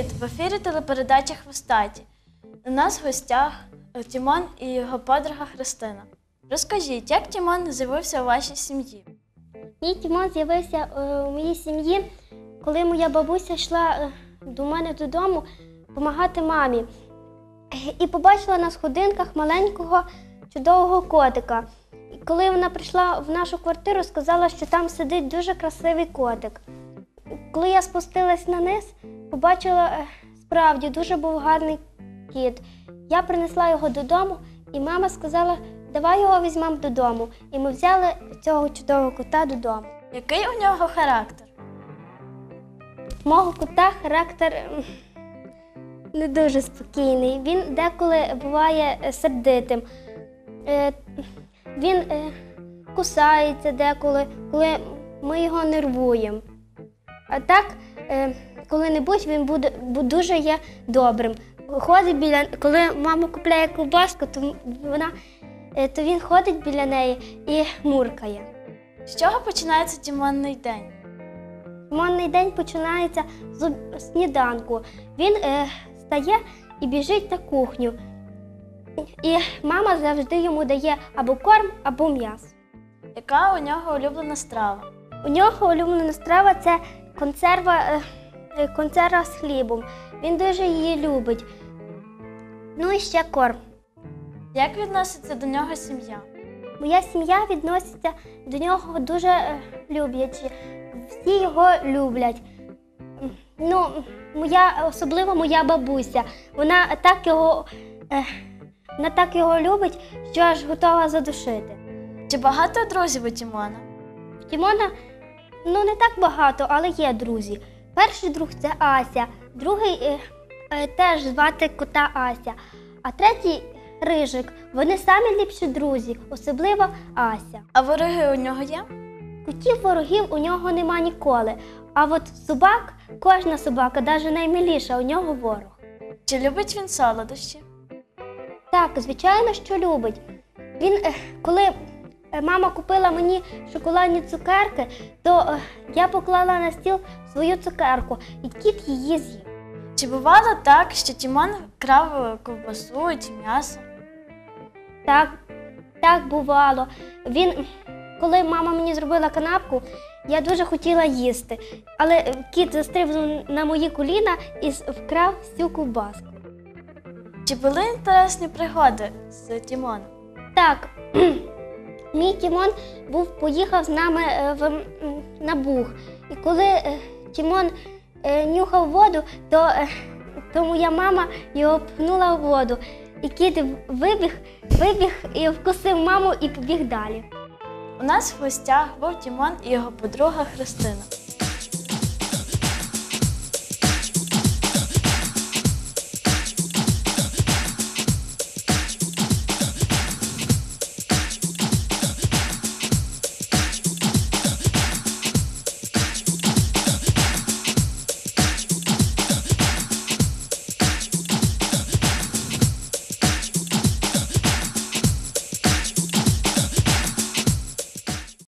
Привіт! В ефірі телепередача Хвостаті. У нас в гостях е, Тімон і його подруга Христина. Розкажіть, як Тімон з'явився у вашій сім'ї? Мій Тімон з'явився е, у моїй сім'ї, коли моя бабуся йшла е, до мене додому допомагати мамі. І побачила на сходинках маленького чудового котика. І коли вона прийшла в нашу квартиру, сказала, що там сидить дуже красивий котик. Коли я спустилась на низ, побачила е, справді дуже був гарний кіт. Я принесла його додому, і мама сказала, давай його візьмемо додому. І ми взяли цього чудового кота додому. Який у нього характер? Мого кота характер ем, не дуже спокійний. Він деколи буває е, сердитим. Е, Він кусається деколи, коли ми його нервуємо. А так, коли-небудь він буде, бу- дуже є добрим. Ходить біля, коли мама купляє ковбаску, то вона е, то він ходить біля неї і муркає. З чого починається Тімонний день? Монний день починається з сніданку. Він е, стає і біжить на кухню. І мама завжди йому дає або корм, або м'ясо. Яка у нього улюблена страва? У нього улюблена страва це консерва, е, консерва з хлібом. Він дуже її любить. Ну і ще корм. Як відноситься до нього сім'я? Моя сім'я відноситься до нього дуже е, любляче. Всі його люблять. Ну, моя, особливо моя бабуся. Вона так його, е, вона так його любить, що аж готова задушити. Чи багато друзів у Тімона? Тімона ну не так багато, але є друзі. Перший друг це Ася, другий е, е, теж звати кота Ася, а третій Рижик. Вони самі ліпші друзі, особливо Ася. А вороги у нього є? Котів ворогів у нього нема ніколи. А от собак, кожна собака, навіть наймиліша, у нього ворог. Чи любить він солодощі? Так, звичайно, що любить. Він, е, коли мама купила мені шоколадні цукерки, то е, я поклала на стіл свою цукерку, і кіт її з'їв. Чи бувало так, що Тімон крав ковбасу чи м'ясо? Так, так бувало. Він, коли мама мені зробила канапку, я дуже хотіла їсти. Але е, кіт застрибнув на мої коліна і вкрав всю ковбаску. Чи були інтересні пригоди з Тімоном? Так, мій Тімон був, поїхав з нами е, в, на Буг. І коли е, Тімон е, нюхав воду, то, то моя мама його пхнула в воду. І кіт вибіг, вибіг і вкусив маму і побіг далі. У нас в гостях був Тімон і його подруга Христина.